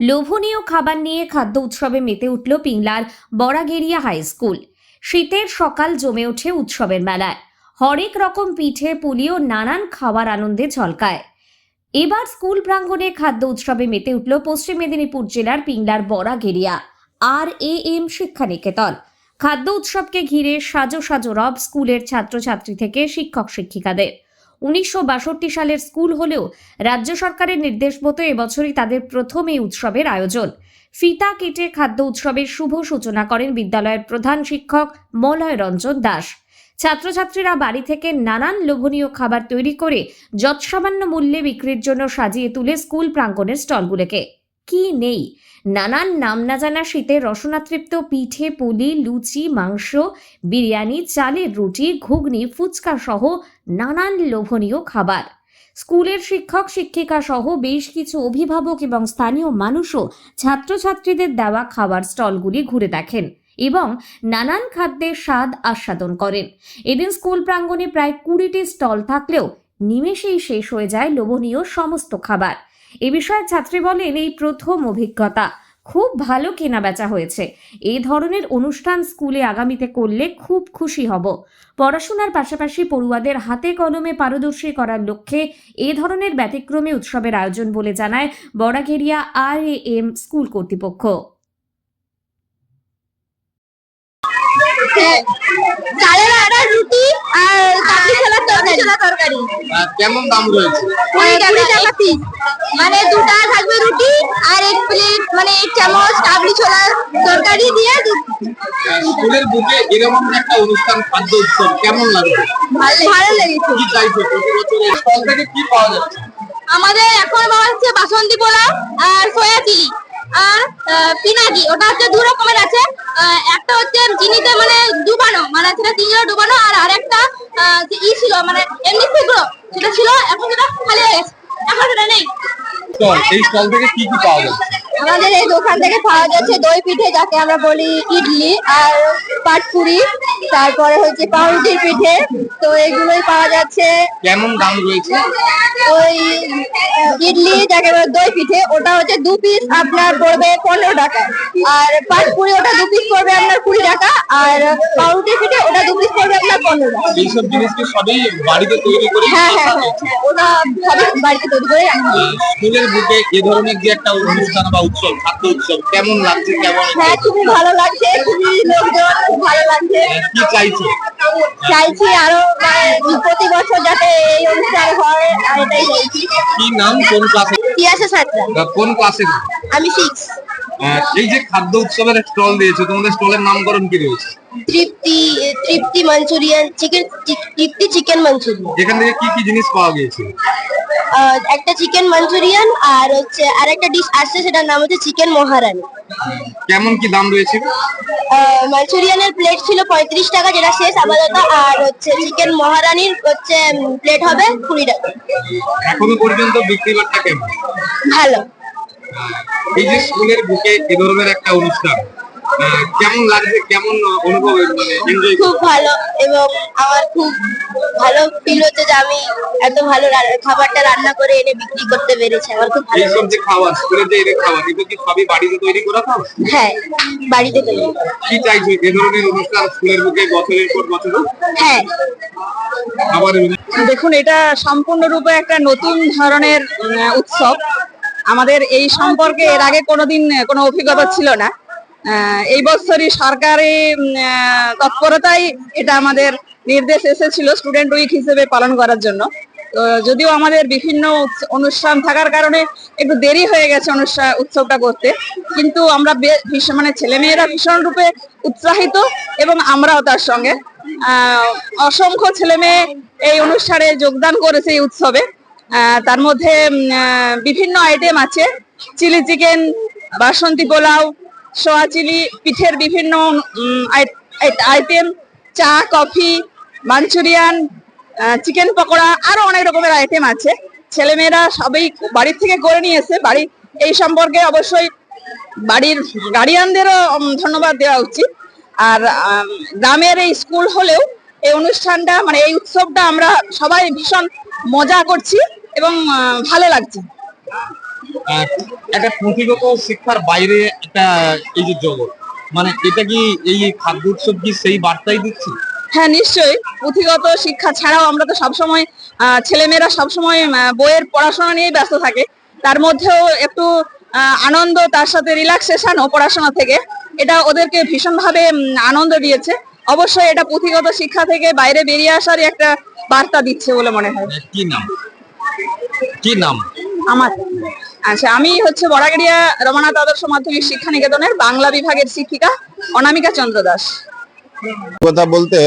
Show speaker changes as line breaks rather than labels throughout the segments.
লোভনীয় খাবার নিয়ে খাদ্য উৎসবে মেতে উঠল পিংলার বড়াগেরিয়া হাই স্কুল। শীতের সকাল জমে ওঠে উৎসবের মেলায়। হরেক রকম পিঠে পুলিও নানান খাবার আনন্দে ঝলকায়। এবার স্কুল প্রাঙ্গণে খাদ্য উৎসবে মেতে উঠল পশ্চিম মেদিনীপুর জেলার পিংলার বড়াগেরিয়া আর এ এম শিক্ষানিকেতন। খাদ্য উৎসবকে ঘিরে সাজো সাজো রব স্কুলের ছাত্রছাত্রী থেকে শিক্ষক শিক্ষিকাদের উনিশশো বাষট্টি সালের স্কুল হলেও রাজ্য সরকারের নির্দেশ মতো এবছরই তাদের প্রথম এই উৎসবের আয়োজন। ফিতা কেটে খাদ্য উৎসবের শুভ সূচনা করেন বিদ্যালয়ের প্রধান শিক্ষক মলয় রঞ্জন দাস। ছাত্রছাত্রীরা বাড়ি থেকে নানান লোভনীয় খাবার তৈরি করে যৎসামান্য মূল্যে বিক্রির জন্য সাজিয়ে তুলে স্কুল প্রাঙ্গণের স্টলগুলোকে। কি নেই? নানান নাম না জানা শীতের রসনাতৃপ্ত পিঠে, পুলি, লুচি, মাংস, বিরিয়ানি, চালের রুটি, ঘুগনি, ফুচকা সহ নানান লোভনীয় খাবার। স্কুলের শিক্ষক, শিক্ষিকা সহ বেশ কিছু অভিভাবক এবং স্থানীয় মানুষও ছাত্রছাত্রীদের দেওয়া খাবার স্টলগুলি ঘুরে দেখেন এবং নানান খাদ্যের স্বাদ আস্বাদন করেন। এদিন স্কুল প্রাঙ্গণে প্রায় কুড়িটি স্টল থাকলেও নিমেষেই শেষ হয়ে যায় লোভনীয় সমস্ত খাবার। এ বিষয়ে ছাত্রী বলেন, এই প্রথম অভিজ্ঞতা। খুব ভালো কেনা বেচা হয়েছে। এই ধরনের অনুষ্ঠান স্কুলে আগামীতে করলে খুব খুশি হব। পড়াশোনার পাশাপাশি পড়ুয়াদের হাতে কলমে পারদর্শী করার লক্ষ্যে এ ধরনের ব্যতিক্রমী উৎসবের আয়োজন বলে জানায় বড়াঘেরিয়া আর এম স্কুল কর্তৃপক্ষ।
চালের আটার রুটি আর কাবলি ছোলার তরকারি। তরকারি।
কেমন দাম রয়েছে?
কুড়ি টাকা পিস মানে দুটা থাকবে রুটি আর এক প্লেট মানে এক চামচ কাবলি ছোলার তরকারি দিয়ে দু-
স্কুলের বুকে এরকম একটা অনুষ্ঠান খাদ্য উৎসব কেমন লাগবে
ভালো লেগেছে।
কি চাইছো? প্রতি থেকে কি পাওয়া যাচ্ছে?
আমাদের এখন পাওয়া হচ্ছে বাসন্তী পোলাও আর সয়া চিলি। আর পিনাকি, ওটা হচ্ছে দু রকমের আছে। একটা হচ্ছে চিনিতে মানে ডুবানো মানে সেটা চিনিতে ডুবানো, আর আরেকটা ই ছিল মানে এমনি সেগুলো সেটা ছিল, এখন সেটা খালি হয়ে গেছে। এখন সেটা নেই।
এই স্টল থেকে কি কি পাওয়া যাচ্ছে
আমাদের এই দোকান থেকে পাওয়া যাচ্ছে দই পিঠে যাকে আমরা বলি ইডলি আর পাটপুরি তারপরে হচ্ছে পাউরুটির পিঠে। তো এগুলোই পাওয়া যাচ্ছে।
কেমন দাম রয়েছে?
ওই ইডলি যাকে বলে দই পিঠে ওটা হচ্ছে দু পিস আপনার পড়বে পনেরো টাকা। আর পাটপুরি ওটা দু পিস পড়বে আপনার টাকা আর পাউরুটির পিঠে ওটা দু পিস পড়বে আপনার পনেরো টাকা।
এইসব জিনিস কি সবই বাড়িতে তৈরি করে
হ্যাঁ হ্যাঁ হ্যাঁ? ওটা সবই বাড়িতে তৈরি করে
স্কুলের বুকে এ ধরনের যে একটা অনুষ্ঠান বা উৎসব খাদ্য উৎসব কেমন লাগছে কেমন
হ্যাঁ খুবই ভালো লাগছে খুবই লোকজন ভালো লাগছে।
কি চাইছো?
চাইছি আরও মানে প্রতি বছর যাতে এই অনুষ্ঠান হয় আর এটাই চাইছি
কি নাম? কোন ক্লাসে
তিয়াশা সাতটা
কোন ক্লাসে
আমি সিক্স
এই যে খাদ্য উৎসবের স্টল দিয়েছে তোমাদের স্টলের নামকরণ কি রয়েছে?
Tripti Tripti Manchurian chicken Tripti chicken Manchurian.
এখান থেকে কি কি জিনিস পাওয়া গিয়েছে?
একটা চিকেন মাঞ্চুরিয়ান আর হচ্ছে আর একটা ডিশ আসছে সেটার নাম হচ্ছে চিকেন মহারানি।
কেমন কি দাম রয়েছে?
মাঞ্চুরিয়ানের প্লেট ছিল পঁয়ত্রিশ টাকা যেটা শেষ আপাতত আর হচ্ছে চিকেন মহারানির হচ্ছে প্লেট হবে কুড়ি টাকা।
এখনও পর্যন্ত বিক্রি বাট্টা কেমন?
ভালো।
এই যে স্কুলের বুকে এ ধরনের একটা অনুষ্ঠান কেমন লাগছে কেমন অনুভব মানে
খুব ভালো এবং আমার খুব ভালো ফিল হচ্ছে যে আমি এত ভালো খাবারটা রান্না করে এনে বিক্রি করতে পেরেছি আমার খুব ভালো
এইসব যে খাবার স্কুলের যে এদের খাবার এগুলো কি সবই বাড়িতে তৈরি করা
হ্যাঁ? বাড়িতে তৈরি।
কি চাইছো এ ধরনের অনুষ্ঠান স্কুলের বুকে বছরের পর বছর?
হ্যাঁ।
আবার
দেখুন এটা সম্পূর্ণরূপে একটা নতুন ধরনের উৎসব। আমাদের এই সম্পর্কে এর আগে কোনোদিন কোনো অভিজ্ঞতা ছিল না। এই বছরই সরকারি তৎপরতায় এটা আমাদের নির্দেশ এসেছিল স্টুডেন্ট উইক হিসেবে পালন করার জন্য। তো যদিও আমাদের বিভিন্ন অনুষ্ঠান থাকার কারণে একটু দেরি হয়ে গেছে অনুষ্ঠান উৎসবটা করতে, কিন্তু আমরা মানে ছেলেমেয়েরা ভীষণ রূপে উৎসাহিত এবং আমরাও তার সঙ্গে। অসংখ্য ছেলে মেয়ে এই অনুষ্ঠানে যোগদান করেছে এই উৎসবে। তার মধ্যে বিভিন্ন আইটেম আছে। Chilli chicken, Basanti pulao, soya chilli, পিঠের বিভিন্ন আইটেম চা, কফি, মাঞ্চুরিয়ান চিকেন পকোড়া, আরও অনেক রকমের আইটেম আছে। ছেলেমেয়েরা সবাই বাড়ির থেকে করে নিয়েছে। বাড়ি এই সম্পর্কে অবশ্যই বাড়ির গার্ডিয়ানদেরও ধন্যবাদ দেওয়া উচিত। আর গ্রামের এই স্কুল হলেও এই অনুষ্ঠানটা মানে এই উৎসবটা আমরা সবাই ভীষণ মজা করছি। এবং ভালো লাগছে।
একটা পুঁথিগত শিক্ষার বাইরে একটা এই যে জগৎ মানে এটা কি এই খাদ্য উৎসব কি সেই বার্তাই দিচ্ছে?
হ্যাঁ নিশ্চয়ই। পুঁথিগত শিক্ষা ছাড়াও আমরা তো সবসময় ছেলেমেয়েরা সবসময় বইয়ের পড়াশোনা নিয়েই ব্যস্ত থাকে। তার মধ্যেও একটু আনন্দ তার সাথে রিল্যাক্সেশন ও পড়াশোনা থেকে। এটা ওদেরকে ভীষণভাবে আনন্দ দিয়েছে। অবশ্যই এটা পুঁথিগত শিক্ষা থেকে বাইরে বেরিয়ে আসারই একটা বার্তা দিচ্ছে বলে মনে হয়।
কি নাম? কি নাম?
আমার। আচ্ছা আমি হচ্ছে বড়াগড়িয়া রমানাথ আদর্শ মাধ্যমিক শিক্ষা নিকেতনের বাংলা বিভাগের শিক্ষিকা অনামিকা চন্দ্র দাস।
কথা বলতে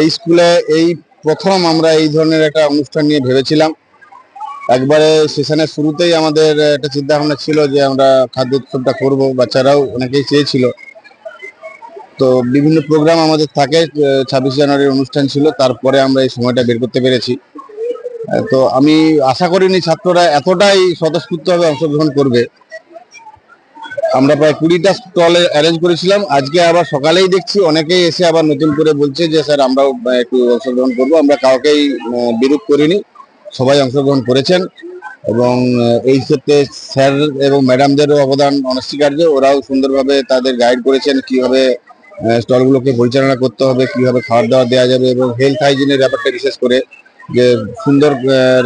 এই স্কুলে এই প্রথম আমরা এই ধরনের একটা অনুষ্ঠান নিয়ে ভেবেছিলাম। একবারে সেশনের শুরুতেই আমাদের একটা চিন্তা ভাবনা ছিল যে আমরা খাদ্য উৎসবটা করব বাচ্চারাও অনেকেই চেয়েছিল। তো বিভিন্ন প্রোগ্রাম আমাদের থাকে ছাব্বিশ জানুয়ারির অনুষ্ঠান ছিল তারপরে আমরা এই সময়টা বের করতে পেরেছি। তো আমি আশা করিনি ছাত্ররা এতটাই স্বতঃস্ফূর্তভাবে অংশগ্রহণ করবে। আমরা প্রায় কুড়িটা স্টল অ্যারেঞ্জ করেছিলাম। আজকে আবার সকালেই দেখছি, অনেকেই এসে আবার নতুন করে বলছে যে, স্যার, আমরাও একটু অংশগ্রহণ করব। আমরা কাউকেই বিরোধ করিনি। সবাই অংশগ্রহণ করেছেন এবং এই ক্ষেত্রে স্যার এবং ম্যাডামদেরও অবদান অনস্বীকার্য। ওরাও সুন্দরভাবে তাদের গাইড করেছেন কীভাবে স্টলগুলোকে পরিচালনা করতে হবে, কীভাবে খাবার দাবার দেওয়া যাবে এবং হেলথ হাইজিনের ব্যাপারটা বিশেষ করে। যে সুন্দর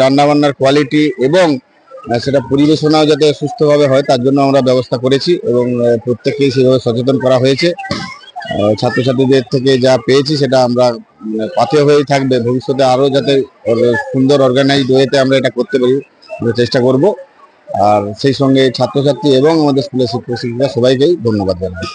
রান্নাবান্নার কোয়ালিটি এবং সেটা পরিবেশনাও যাতে সুস্থভাবে হয়, তার জন্য আমরা ব্যবস্থা করেছি এবং প্রত্যেককেই সেভাবে সচেতন করা হয়েছে। ছাত্রছাত্রীদের থেকে যা পেয়েছি সেটা আমরা পাথেয় হয়েই থাকবে। ভবিষ্যতে আরও যাতে সুন্দর অর্গানাইজড ওয়েতে আমরা এটা করতে পারি, আমরা চেষ্টা করব। আর সেই সঙ্গে ছাত্রছাত্রী এবং আমাদের স্কুলের শিক্ষক শিক্ষিকা সবাইকেই ধন্যবাদ জানাই।